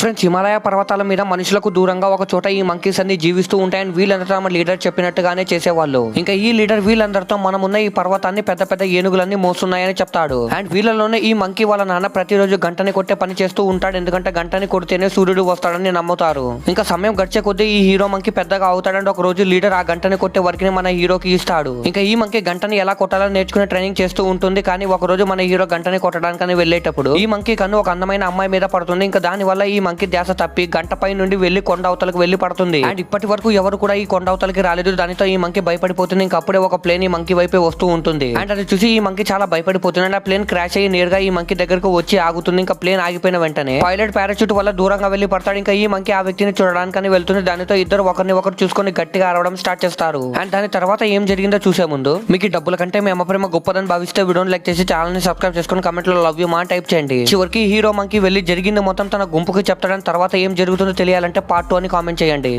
Friends Himalaya పర్వతాల మీద మనుషులకు దూరంగా ఒక చోట ఈ మంకీస్ అన్ని జీవిస్తూ ఉంటాయని వీళ్ళందరూ తమ లీడర్ చెప్పినట్టుగానే చేసేవాళ్ళు. ఇంకా ఈ లీడర్ వీళ్ళందరితో మనమున్న ఈ పర్వతాన్ని పెద్ద పెద్ద ఏనుగులన్నీ మోస్తున్నాయని చెప్తాడు. అండ్ వీళ్ళలోనే ఈ మంకీ వాళ్ళ నాన్న ప్రతిరోజు గంటని కొట్టే పని చేస్తూ ఉంటాడు. ఎందుకంటే గంటని కొడితేనే సూర్యుడు వస్తాడని నమ్ముతారు. ఇంకా సమయం గడిచే కొద్దీ ఈ హీరో మంకీ పెద్దగా అవుతాడంటే ఒక రోజు లీడర్ ఆ గంటని కొట్టే వర్క్ మన హీరోకి ఇస్తాడు. ఇంకా ఈ మంకీ గంటని ఎలా కొట్టాలో నేర్చుకునే ట్రైనింగ్ చేస్తూ ఉంటుంది. కానీ ఒక రోజు మన హీరో గంటని కొట్టడానికని వెళ్ళేటప్పుడు ఈ మంకీ కన్ను ఒక అందమైన అమ్మాయి మీద పడుతుంది. ఇంకా దాని వల్ల ఈ మంకీ ధ్యాస తప్పి గంట పై నుండి వెళ్ళి కొండ అవతలకు వెళ్ళి పడుతుంది. అండ్ ఇప్పటి వరకు ఎవరు కూడా ఈ కొండ అవతలకి రాలేదు. దానితో ఈ మంకీ భయపడిపోతుంది. ఇంకా అప్పుడే ఒక ప్లేన్ ఈ మంకీ వైపే వస్తూ ఉంటుంది. అండ్ అది చూసి ఈ మంకీ చాలా భయపడిపోతుంది. అండ్ ఆ ప్లేన్ క్రాష్ అయ్యి నేరుగా ఈ మంకీ దగ్గరకు వచ్చి ఆగుతుంది. ఇంకా ప్లేన్ ఆగిపోయిన వెంటనే పైలట్ పారాచూట్ వల్ల దూరంగా వెళ్ళి పడతాడు. ఇంకా ఈ మంకీ ఆ వ్యక్తిని చూడడానికని వెళ్తుంది. దానితో ఇద్దరు ఒకరిని ఒకరు చూసుకొని గట్టిగా అరవడం స్టార్ట్ చేస్తారు. అండ్ దాని తర్వాత ఏం జరిగిందో చూసే ముందు మీకు డబ్బుల కంటే మీ అమ్మ ప్రేమ గొప్పదని భావిస్తే వీడియోని లైక్ చేసి ఛానల్ని సబ్స్క్రైబ్ చేసుకుని కమెంట్లో లవ్ యూ మా టైప్ చేయండి. చివరికి హీరో మంకీ వెళ్ళి జరిగింది మొత్తం తన గుంపుకి చెప్తాడని తర్వాత ఏం జరుగుతుందో తెలియాలంటే పార్ట్ టూ అని కామెంట్ చేయండి.